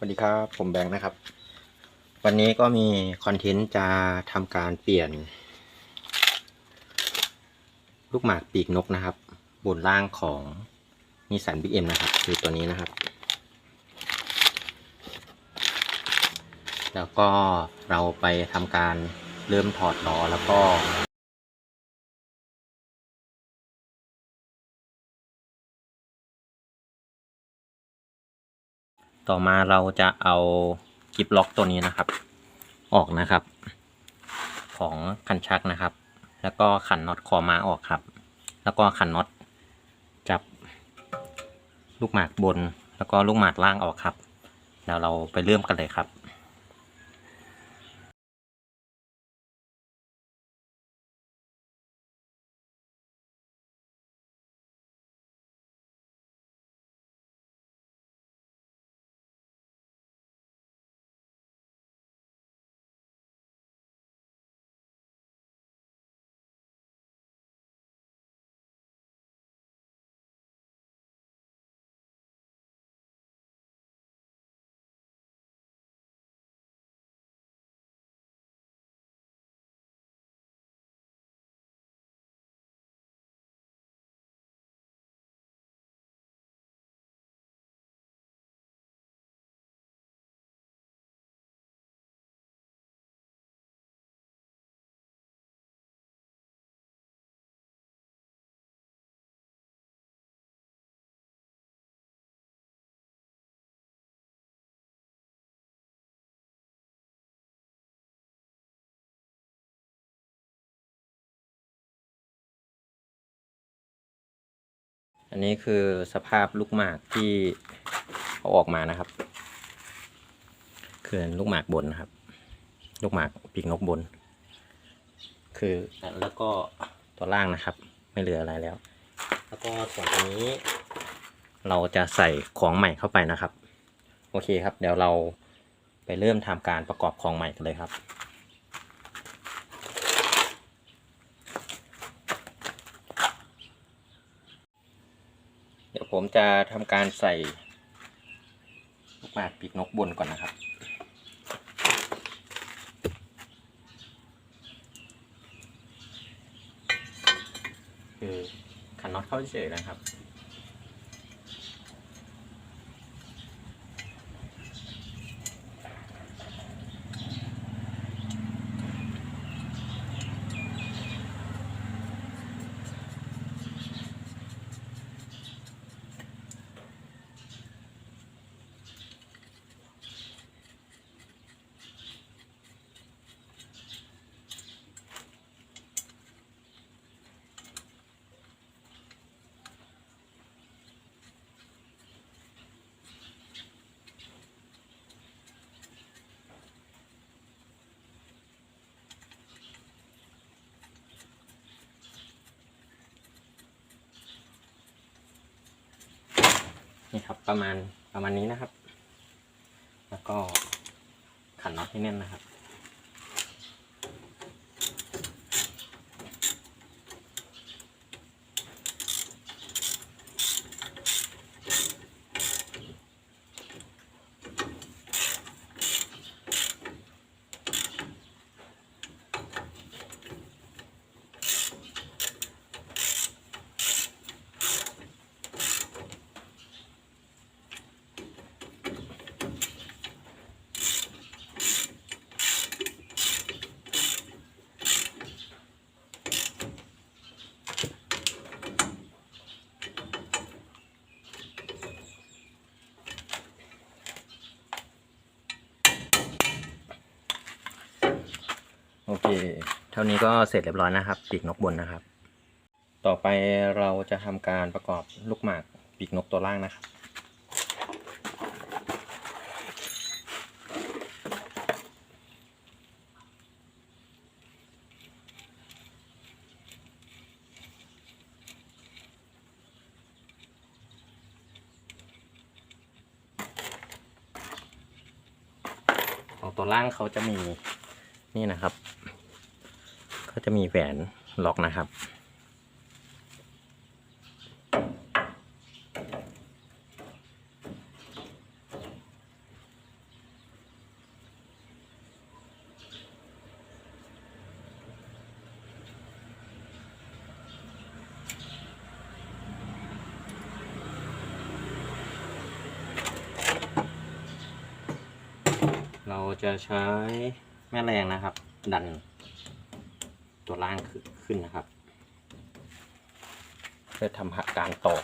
สวัสดีครับ ผมแบงค์นะครับ วันนี้ก็มีคอนเทนต์จะทำการเปลี่ยน ลูกหมากปีกนกนะครับ บนล่างของนิสสันบิ๊กเอ็มนะครับ คือตัวนี้นะครับ แล้วก็เราไปทำการเริ่มถอดล้อแล้วก็ ต่อมาเราจะเอากิบล็อกตัวนี้นะครับ ออกนะครับ ของคันชักนะครับ แล้วก็ขันน็อตคอมาออกครับ แล้วก็ขันน็อตจับลูกหมากบน แล้วก็ลูกหมากล่างออกครับ แล้วเราไปเริ่มกันเลยครับ อันนี้คือสภาพลูกหมากที่เอาออกมานะครับคือลูกหมากบนนะครับ ลูกหมากปีกนกบน คือแล้วก็ตัวล่างนะครับ ไม่เหลืออะไรแล้ว แล้วก็ส่วนนี้ เราจะใส่ของใหม่เข้าไปนะครับ โอเคครับ เดี๋ยวเราไปเริ่มทำการประกอบของใหม่กันเลยครับ เดี๋ยว ผมจะทำการใส่ลูกหมากปีกนกบนก่อนนะครับ คือขันน็อตเข้าเฉยนะครับ นี่ครับประมาณประมาณนี้นะครับ แล้วก็ขันน็อตให้แน่นนะครับ โอเค เท่านี้ก็เสร็จเรียบร้อยนะครับปีกนกบนนะครับ ต่อไปเราจะทำการประกอบลูกหมากปีกนกตัวล่างนะครับของตัวล่างเขาจะมีนี่นะครับ็จะมีแหวนล็อกนะครับ เราจะใช้แม่แรงนะครับ ดัน ล่างขึ้นนนะครับ เพื่อทำการตอก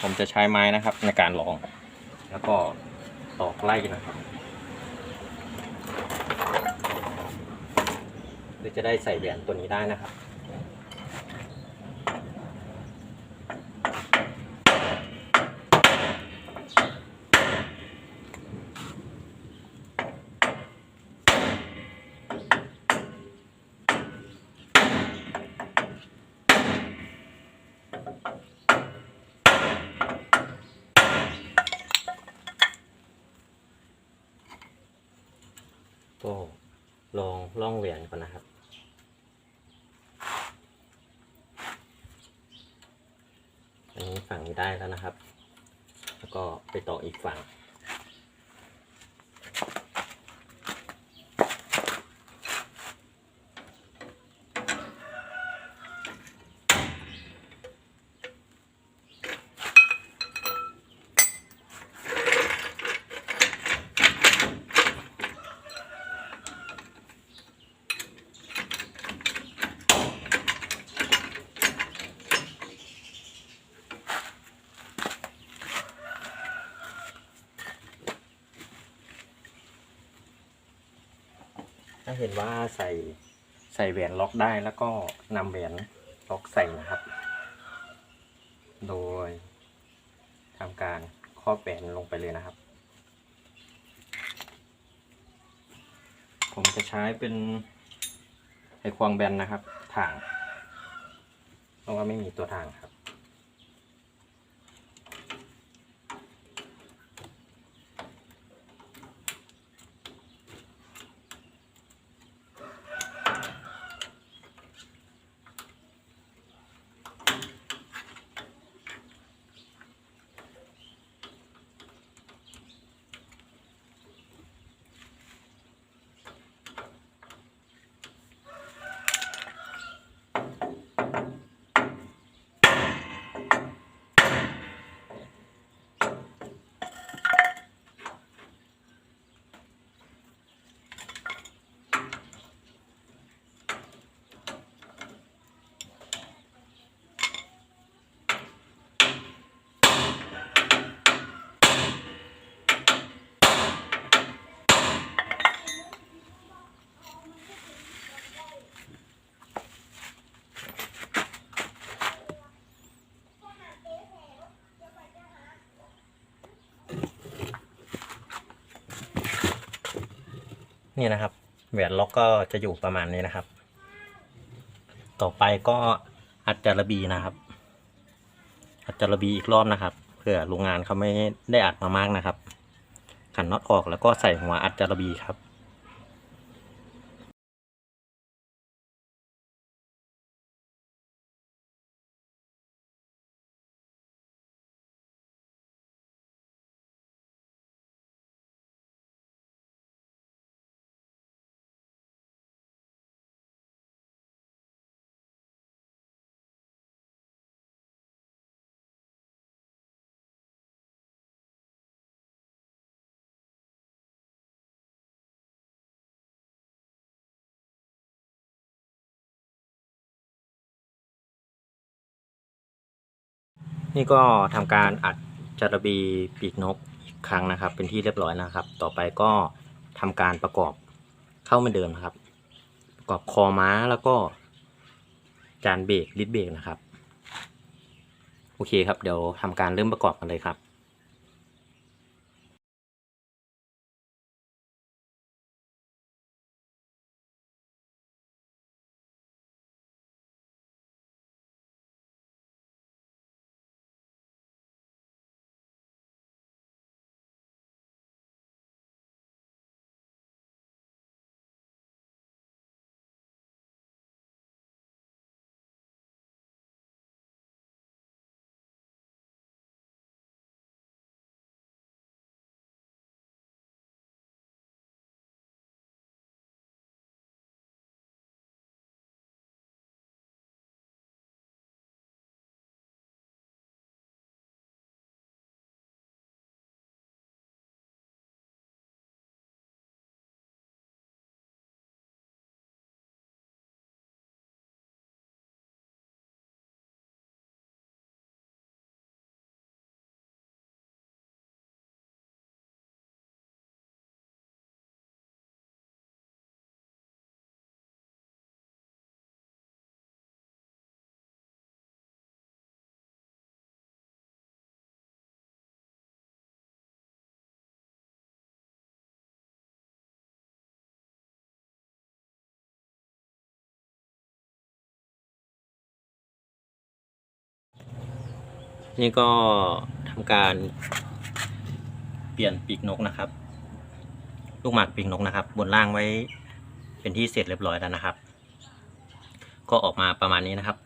ผมจะใช้ไม้นะครับในการลอง แล้วก็ตอกไล่นะครับเพื่อจะได้ใส่แหวนตัวนี้ได้นะครับ ล่องแหวนก่อนนะครับ อันนี้ฝั่งนี้ได้แล้วนะครับ แล้วก็ไปต่ออีกฝั่ง เห็นว่าใส่ใส่แหวนล็อกได้แล้วก็นำแหวนล็อกใส่นะครับ โดยทำการครอบแหวนลงไปเลยนะครับ ผมจะใช้เป็นไอควงแบนนะครับถ่าง เพราะว่าไม่มีตัวถ่างครับ นี่นะครับ แหวนล็อกก็จะอยู่ประมาณนี้นะครับ ต่อไปก็อัดจารบีนะครับ อัดจารบีอีกรอบนะครับเผื่อโรงงานเขาไม่ได้อัดมามากนะครับขันน็อตออกแล้วก็ใส่หัวอัดจารบีครับ นี่ก็ทำการอัดจารบีปีกนกอีกครั้งนะครับ เป็นที่เรียบร้อยนะครับ ต่อไปก็ทำการประกอบเข้าเหมือนเดิมนะครับ ประกอบคอม้าแล้วก็ จานเบรกลิดเบรกนะครับ โอเคครับเดี๋ยวทำการเริ่มประกอบกันเลยครับ นี่ก็ทำการเปลี่ยนปีกนกนะครับ ลูกหมากปีกนกนะครับ บนล่างไว้เป็นที่เสร็จเรียบร้อยแล้วนะครับ ก็ออกมาประมาณนี้นะครับ